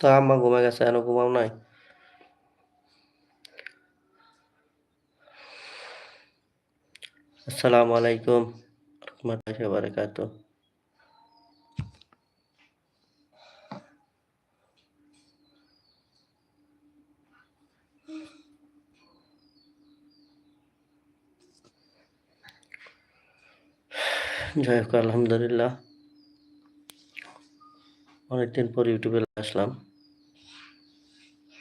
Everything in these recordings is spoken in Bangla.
তো আম্মা ঘুমে গেছে, এখনও ঘুমাও নাই। আসসালামু আলাইকুম রহমতুল্লাহি ওয়া বারাকাতুহু। যাই হোক, আলহামদুলিল্লাহ। অনেকদিন পর ইউটিউবে আসলাম।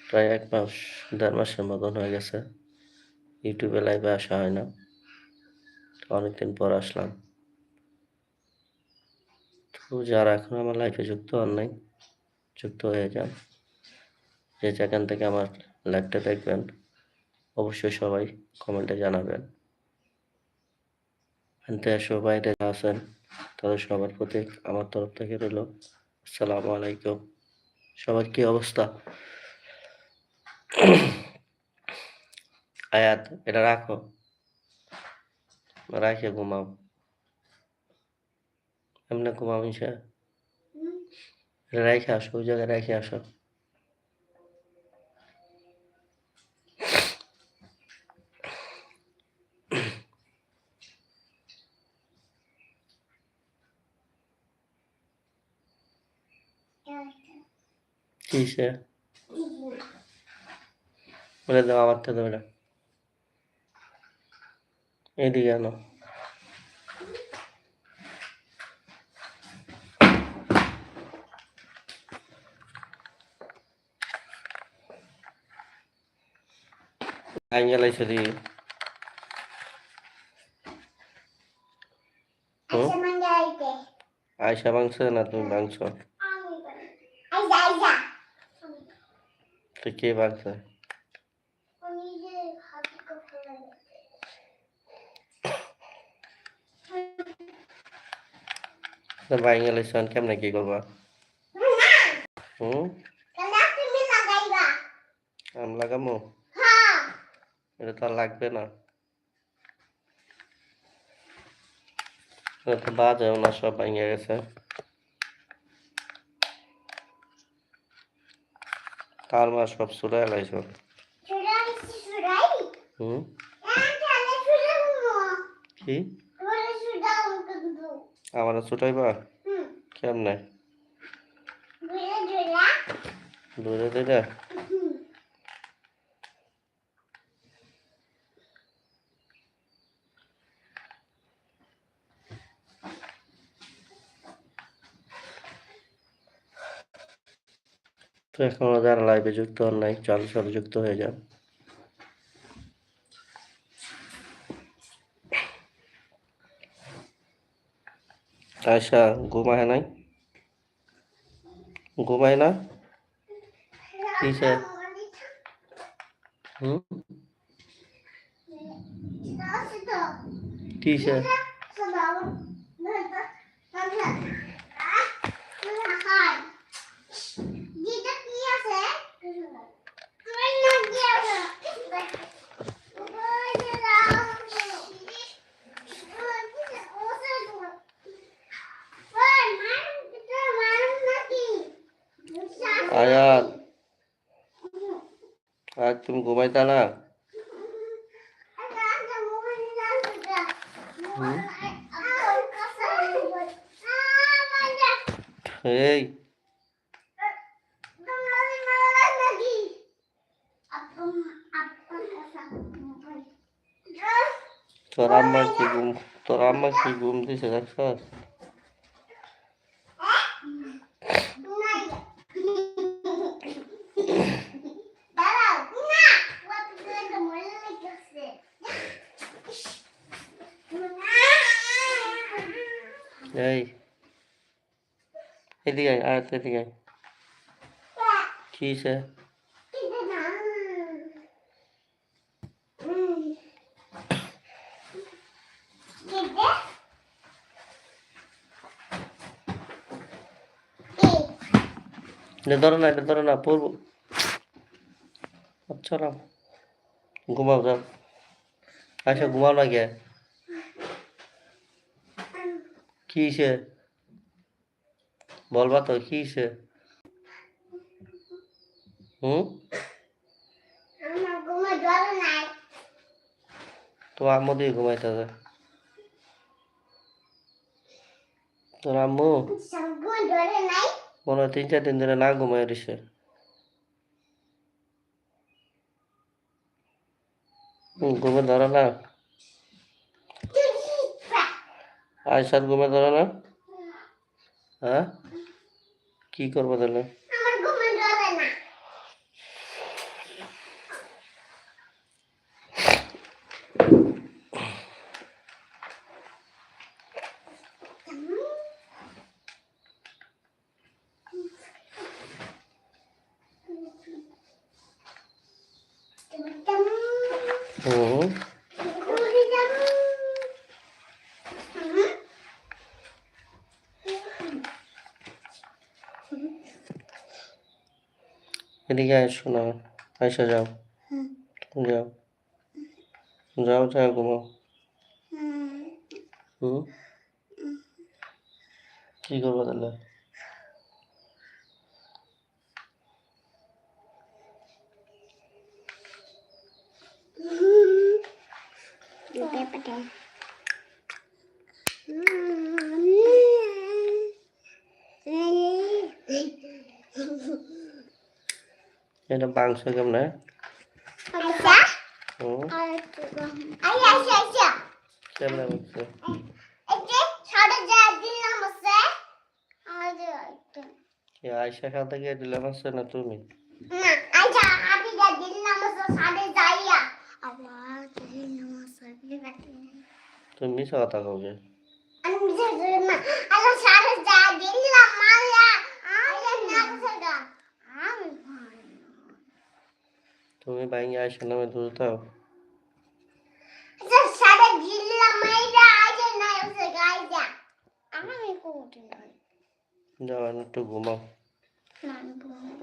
প্রায় এক মাস, দেড় মাসের মতন হয়ে গেছে। ইউটিউবে লাইভে আসা হয় না। অনেকদিন পর আসলাম। তো যারা এখন আমার লাইফে যুক্ত হন নাই, যুক্ত হয়ে যান। যে যেখান থেকে আমার লাইভটা দেখবেন, অবশ্যই সবাই কমেন্টে জানাবেন। দেশ ও বাইরে আছেন, তাদের সবার প্রতি আমার তরফ থেকে রইল। আসসালামু আলাইকুম। সবার কি অবস্থা? আয়াত এটা রাখো রাখে ঘুমাও এমনি ঘুমাও মিশা এটা রেখে আসো ওই জায়গায় রেখে আসো কিসে বলে দাও আমার তো দাও এদিকে আনো। দিই হুম? Aisha আয়সা মাংস না তুমি মাংস. কে মাংস? বাইঙ্গেল এসে কেমনে কি করবা? হুম. আম লাগামো? এটা তো আর লাগবে না। এটা তো বাজেও না সব ভেঙে গেছে। কাল মা সব si surai. হুম? mo. কি? আমার ছুটাইবা. কেমনে? দূরে দূরে. তো এখনও যারা লাইভে যুক্ত হন নাই চালু চালু যুক্ত হয়ে যান। আয়সা ঘুমায় নাই ঘুমায় না কিসে হুম কিসে আয়াত আজ তুমি ঘুমাইতা না এই তোর আম্মা কি ঘুম তোর আম্মা কি ঘুম দিছে দেখছস এদিকে আয়, আয়াত এদিকে আয়। কি হইছে? এটা ধরো না এটা ধরো না পড়ব আচ্ছা না ঘুমাও যাও আচ্ছা ঘুমাও না কে কি হইছে বলবা তো কি তোমার আম্মু দিয়ে তিন চার দিন ধরে না ঘুমাই হুম, ঘুমে ধরে না। আয়সার ঘুমে ধরে না। হ্যাঁ? কি করব তাহলে আমার ঘুমে জলে না হুম এদিকে আসো না আয়সা যাও। যাও। যাও যাও ঘুমাও। হুম। কি করব তাহলে? এটা মাংস কেমনে আয়সা খাতে গিয়ে দিলাম আছে না তুমি? আচ্ছা আমি যা দিলাম আছে সাড়ে যাইয়া আবার দিলাম আছে তুমি মিশা কথা কবে আমি যে না আচ্ছা সাড়ে যা দিলাম মালা আচ্ছা না সেটা আমি তুমি বাইঙ্গে আয়সা নামে দূর দাও আচ্ছা সাড়ে দিলাম মাইরা আচ্ছা না আছে গাইজা। আমি কোটি না। যাও একটু ঘুমাও। না।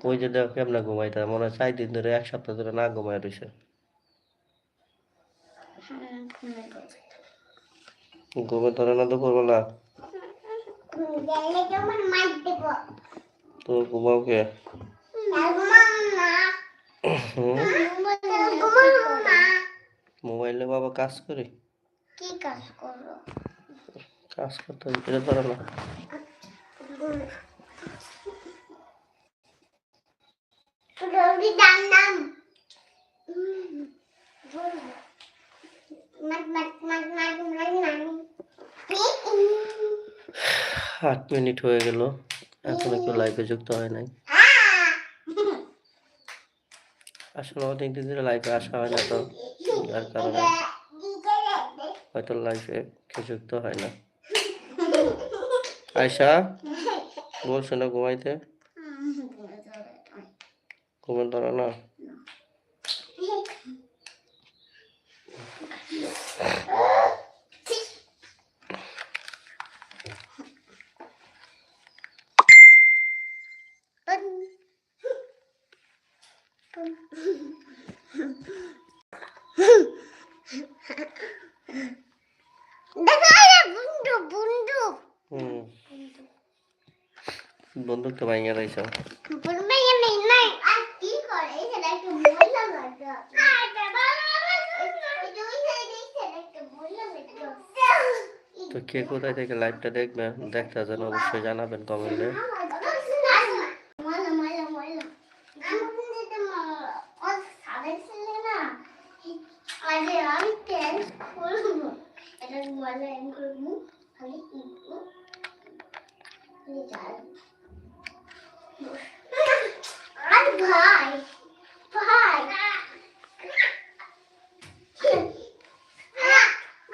ওই যে দেখো কেমনে ঘুমাইতে মনে হয় চার দিন ধরে এক সপ্তাহ ধরে না ঘুমাই রয়েছে ঘুমে ধরে না দুপুরবেলা? গেলে কেমন তো ঘুমাও কে? না ঘুমাবো না। মোবাইলে বাবা কাজ করে? কি কাজ করো কাজ করতে হবে, এটা ধরে না। আট মিনিট হয়ে গেল এখনও কেউ লাইভে যুক্ত হয় নাই। আসলে অনেক দিন ধরে লাইফে আসা হয় না তো। যার কারণে হয়তো লাইফে যুক্ত হয় না। আয়সা বলছো না ঘুমাইতে? ঘুমে ধরো না বুন্ডু বুন্ডু হুম বন্দুক তো ভাঙে রয়েছ বুন্ডু আমি নাই আর কি করে সেটা একটু বললাম না আর বাবা দুই সাইডে সেটা একটু বললাম একটু তো কে কোথায় থেকে লাইভটা দেখবেন দেখতে যেন অবশ্যই জানাবেন কমেন্টে ভাই ভাই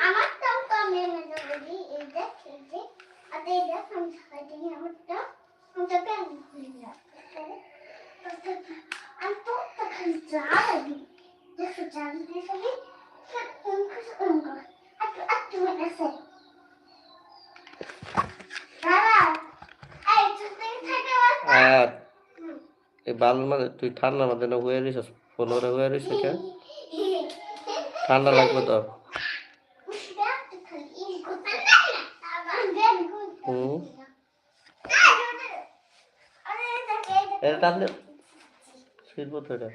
আমার তো কমে না যদি এই দেখ এই যে আর এই দেখ আমি সাইডে আমার তো আমি তো কেন খুলে যাবে আমি তো তখন যাবি দেখো যাবি দেখো উনকুস উনকুস একটু একটু মেরেছে দাদা এই তুই থেকে আর এই বাল মানে তুই ঠান্ডা মধ্যে না হয়ে রইছিস পনেরো হয়ে রইছিস কে? ঠান্ডা লাগবে তো? এটা টানলে শিল্প তো এটা।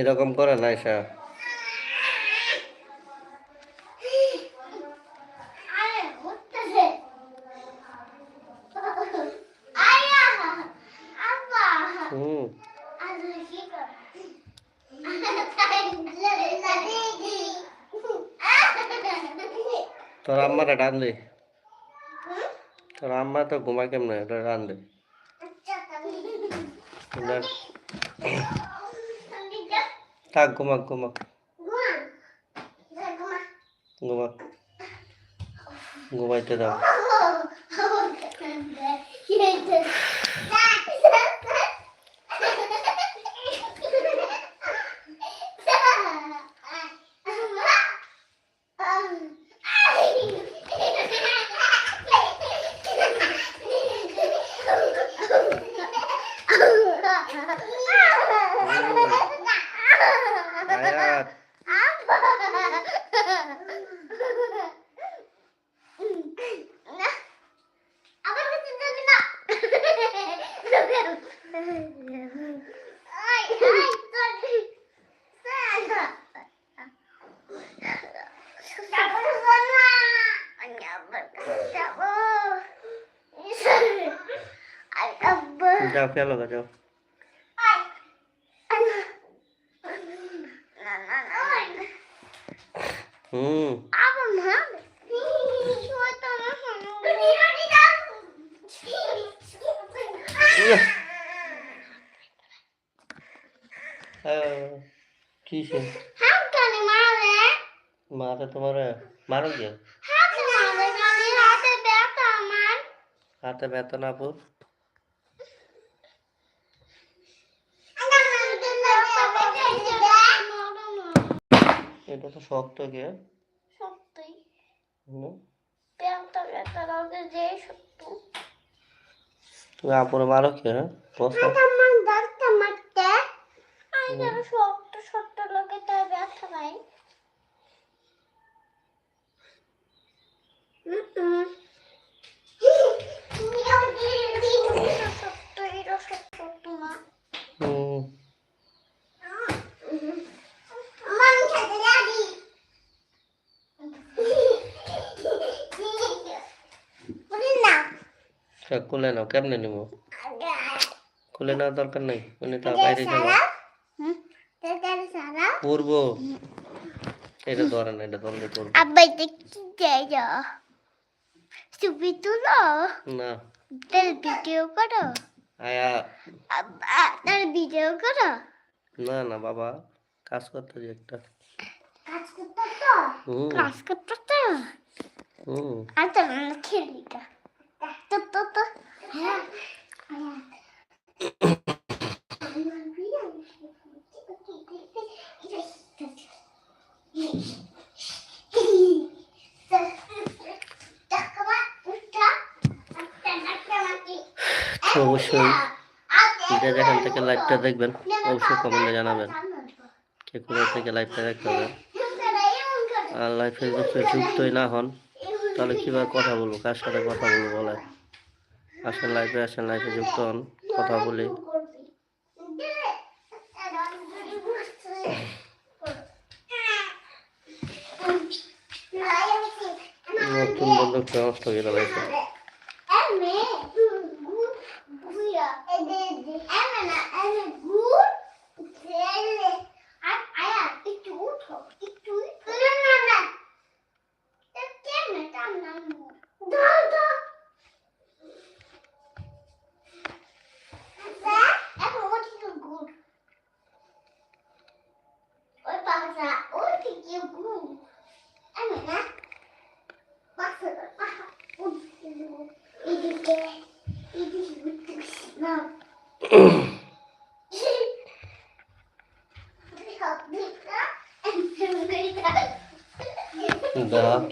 এরকম করে না এসা আরে উঠতেছে আয়া আব্বা হুম। আরে কি কর তোর আম্মাটা ডান দে তোর আম্মা তো ঘুমা কেমনে? এটা রান দে না, থাক ঘুমাক ঘুমাক। ঘুমাক। ঘুমাইতে দাও আয়াত আবার কিছু যাবে না আই আই সরি যাব না আমি আবার যাব আই আব্বা যাও খেলো যাও হুম আবার না শয়তান তুমি রুটি দাও আহ, কি সে হাত কেন মারলে মাতে তোমার মারো গিয়ে হাত ব্যথা না পু এটা তো শক্ত কে শক্তই। প্যান্টটা একটা লাগে যে শক্ত তুমি আপুরে মারো কে হ্যাঁ? বসো আমার দাঁতটা মারতে। শক্ত শক্ত লাগে তাই ব্যথা নাই সত্য এটা সত্য না হুম Man খেতে যাবি বলি না সে নাও কেমনে নিব? খুলে নেওয়ার দরকার নেই উনি তো বাইরে যাব। পড়ব এটা ধরে না এটা ধরলে পড়ব আব্বা এটা কি দেয় ছবি তুলো? না। তার ভিডিও করো? আয়া। আব্বা তার ভিডিও করো? না না বাবা কাজ করতে যে একটা। কাজ করতে তো? কাজ করতে তো? হুম। আচ্ছা আমরা খেলি তো তো তো তো তো। অবশ্যই যে যেখান থেকে লাইভটা দেখবেন। অবশ্যই কমেন্টে জানাবেন। কে কোথা থেকে লাইভটা দেখতে হবে? আর লাইফে যদি যুক্তই না হন, তাহলে কীভাবে কথা বলব? কার সাথে কথা বলব বলে আসেন লাইফে আসেন লাইফে যুক্ত হন কথা বলি।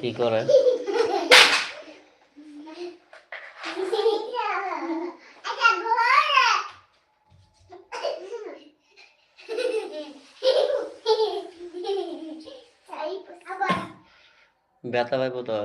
কি করে? ব্যথা পাইব তো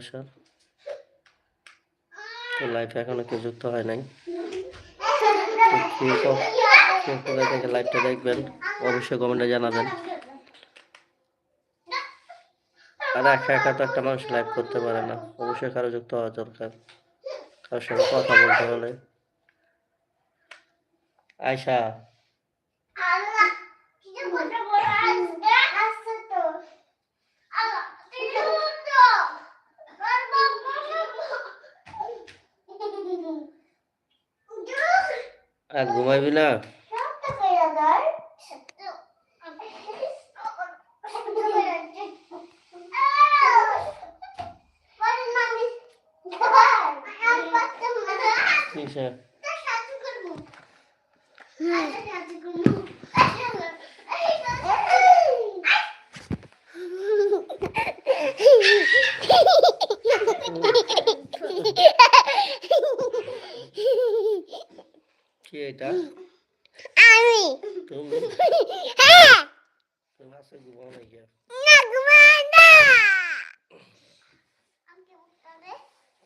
আসার। তো লাইভে এখনও কেউ যুক্ত হয় নাই। কোথায় থেকে লাইভটা দেখবেন। অবশ্যই কমেন্টে জানাবেন। আর একা একা তো একটা মানুষ লাইভ করতে পারে না। অবশ্যই কারও যুক্ত হওয়া দরকার। কারোর সঙ্গে কথা বলতে হলে। আয়সা আল্লাহ কি যে বড় বড় আসবে আসছে তো আল্লাহ তুই তো আর ঘুমাইবি না কিসে কি এটা আমি তুমি হ্যাঁ তুমি আছে ঘুমাও না গিয়া না ঘুমাই না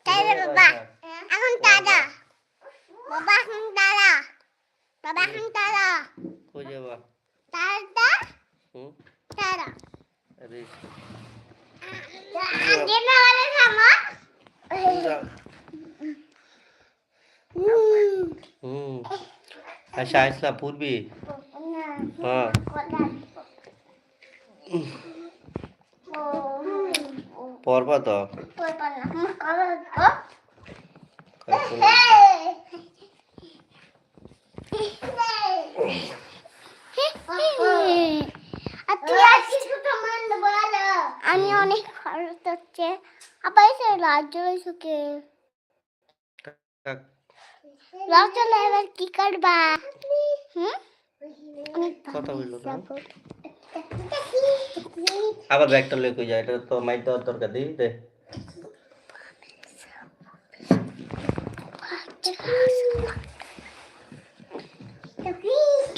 তাই রে বাবা এখন দাদা বাবা এখন দাদা বাবা এখন দাদা কই যাবা? দাদা হুম। দাদা আরে। আগে না বলে থামো। হুম। আচ্ছা আসলাম পূর্বি হ্যাঁ। পড়বা তো? কালকে না। বলো অনেক খরচ হচ্ছে। আবার এসে রাজ্য সুখে রাজ্য এবার কি করবা হুম? কথা বলল আবার ব্যাগটা লয়ে কই যায়? এটা তো মাইর দেওয়ার দরকার দিই দে ও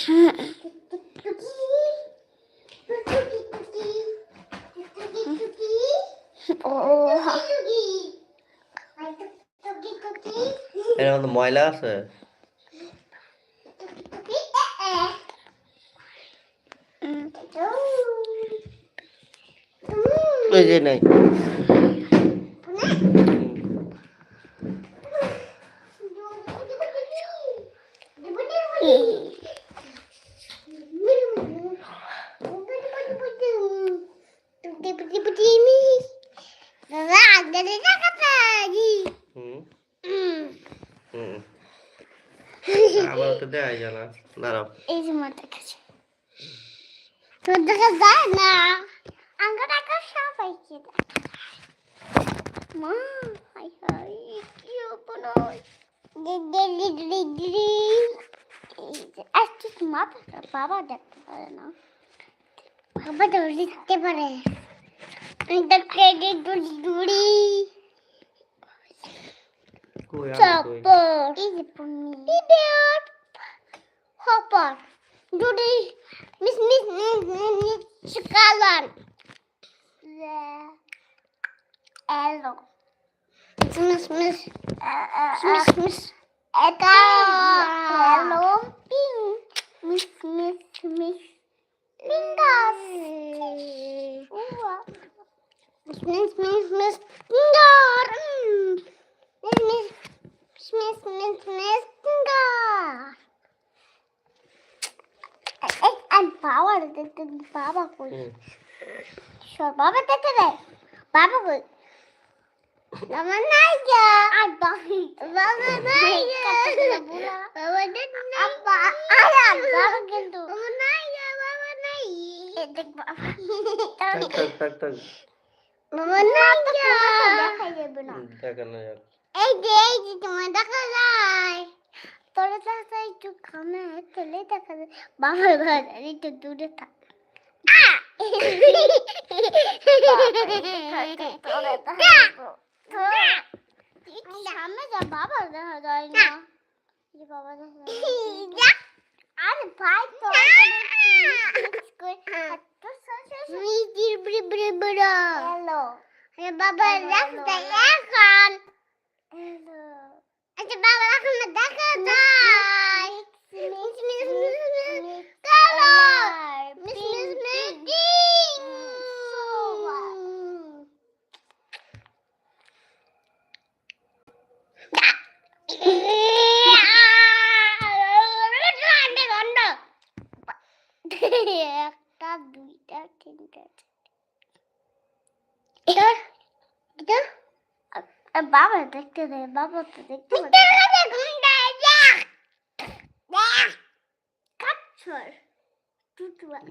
এর মধ্যে ময়লা আছে? ওই যে নাই হুম হুম আবার তো দেয় জানা দাঁড়াও। এই যে মা দেখাচ্ছে। তোর দেখা যায় না। আঙ্গা দেখা সবাইকে মা হাই হাই কি অপনয়। দিদি দিদি দিদি আজকে মা বাবা দেখতে পারে না। বাবা তো দেখতে পারে। আমি কই Chopper. Easy for me. Idiot. papar. Duri mis mis mis mis mis çıkalan. Ve elo. Mis mis mis mis mis eta elo. Ping mis mis mis pingas. Mis mis mis mis pingar. Mis mis And দেখতে বাবা কই? সর বাবা দেখতে দে। বাবা কই? বাবা নাই যা আর বাবা। নাই যা বাবা নাই আব্বা আর বাবা কিন্তু। বাবা নাই যা বাবা নাই। দেখ বাবা। থাক থাক থাক বাবা নাই যা দেখাই যাবে না। দেখানো যাক। এই যে এই যে তোমার দেখা যায়। তোরা চাষা একটু খামে তোলে দেখা যায় বাবার ঘর একটু দূরে থাক। সামনে যা বাবা দেখা যায় না। বাবা দেখা আরে ভাই তো হ্যালো। বাবা রাস্তা এখন। আচ্ছা বাবা এখন দেখা যায়। Miss miss miss colour miss miss miss একটা দুইটা তিনটা এটা বাবা দেখতে দে বাবা তো দেখতে কাচ্ছর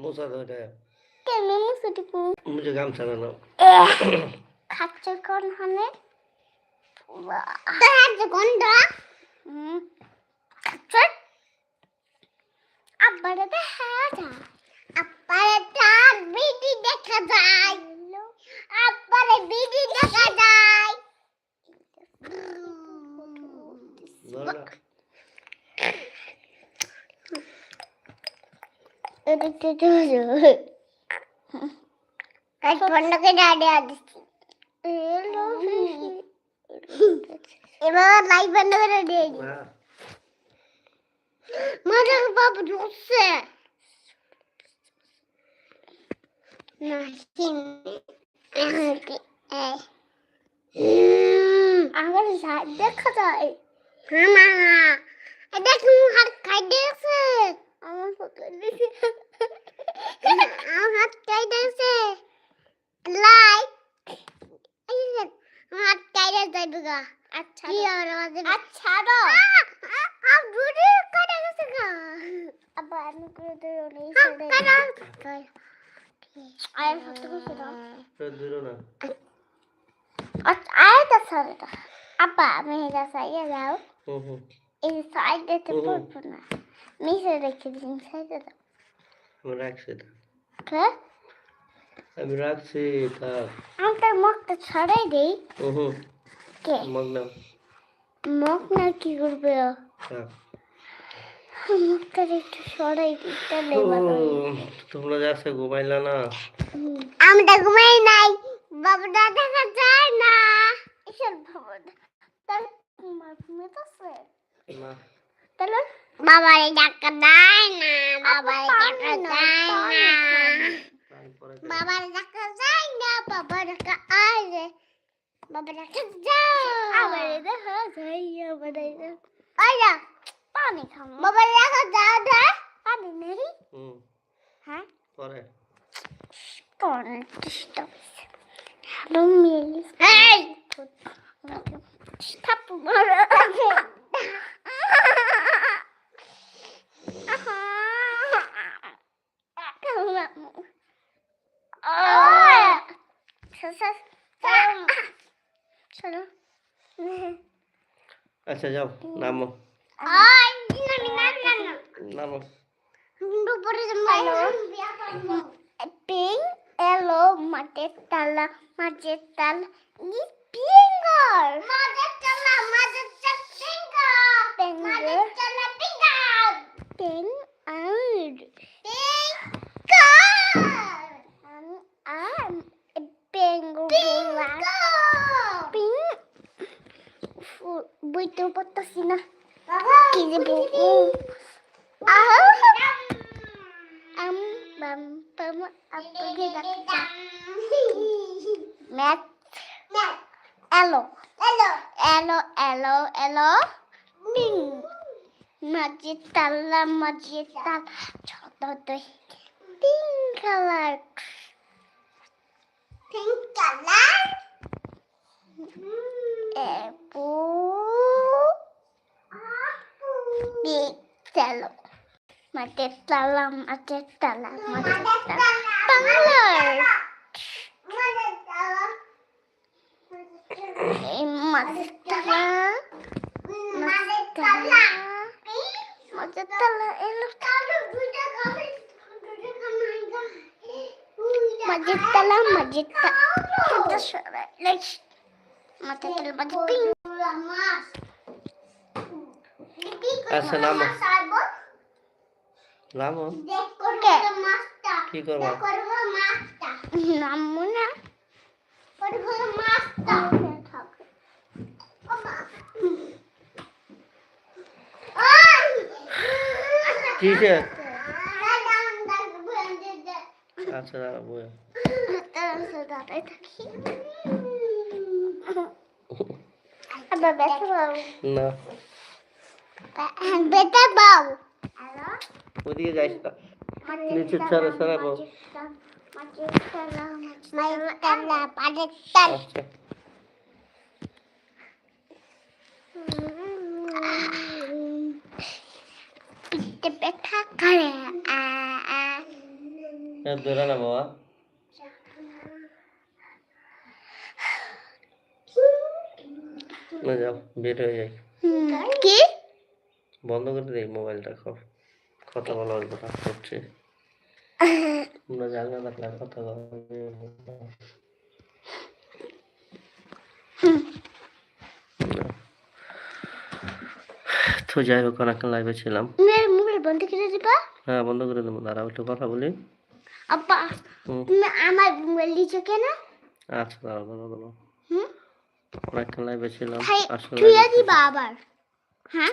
মোছা দাও এটা। কেন মুসুটিকু মুঝে গামছা নাও খাচ্ছর কোন হানে তার যে গন্ধ। খাচ্ছর আব্বারে দেখা যায় আব্বারে তার বিডি দেখা যায় আব্বারে বিডি দেখা যায় ধরো না। এদিকে কাজ বন্ধ করে দাঁড়িয়ে দিচ্ছি এবার লাইট বন্ধ করে দিয়ে দেখা যায় হাত খাই দিয়েছে আমার পকেট আমার হাত খাই দিয়েছে লাইট আমার হাত খাই দিয়েছে দুগা আচ্ছা কি আর আমাদের আচ্ছা রো আপ দূরে কাটা গেছে গা। আবার আমি করে দেব নেই দাও না। সরে দাও আপা আমি এটা সাইয়ে হুম এই সাইডেতে হুম। পড়ব না। মিশে রেখে দিন সাইডে দাও আমি রাখছি থাক। কে? আমি রাখছি থাক আমি তার মুখটা ছড়াই দিই। হুম কে? মগ না কি করবে? থাক মুখটা একটু সরাই দিতে তোমরা যাচ্ছে ঘুমাইলা না? আমরা ঘুমাই নাই। বাবাটা দেখা যায় না। এসব বাবাটা তার না। তাহলে বাবারে ডাকা দেয় না বাবারে ডাকা যায় না তারপরে বাবার ডাকা যায় না বাবা ডাকা আয় বাবা ডাকা যায় আবার দেখা যায় আবার আয়া পানি খাম বাবা ডাকা যায় না পানি নেই হুম হ্যাঁ পরে কোন ডিস্টার্ব হ্যালো মিলি এই থাপ্পু মারা চলো আচ্ছা যাও নামো আই নামি নামি নামি নামো Ping, hello, মাটির তালা মাটির তালা ই পিঙ্গর মাটির তালা মাটির বইতে পারতাছি না কি যে বলবো আহ Am bam bam apa kita Mat Elo Elo Elo Elo Elo Ping Masjid tala masjid tala Contoh tuh Pink color Pink color Ebu Big Telo Macet dalam, macet dalam, macet dalam. Bangalore. Eh, Macet dalam. Macet dalam. Beatalo. Matetalam, matetalam, matetalam. Pangalor. Matetalam. Matetalam. Matetalam. Matetalam, matetalam. Matetalam, matetalam. Matetalam, matetalam. আচ্ছা নামো। নামো। কে? কি করব? নামো না? আচ্ছা দাঁড়া বয়ে না। বেটা বাউ ওদিকে যাইস না নিচে ছাড়া ছাড়া বউ ব্যথা করে ধরে না বাবা যাও, বের হয়ে কি বন্ধ করে দেই মোবাইলটা সব কথা বলা অল্প কাজ করছে। তোমরা জানলা থাকলে কথা তো যাই হোক অনেকক্ষণ লাইভে ছিলাম। মোবাইল বন্ধ করে দিবা হ্যাঁ বন্ধ করে দেবো। দাঁড়াও একটু কথা বলি। আপা তুমি আমার মোবাইল দিছো কেন? আচ্ছা দাঁড়াও দাঁড়াও দাঁড়াও হুম। অনেকক্ষণ লাইভে ছিলাম। আসলে এ দিবা আবার। হ্যাঁ?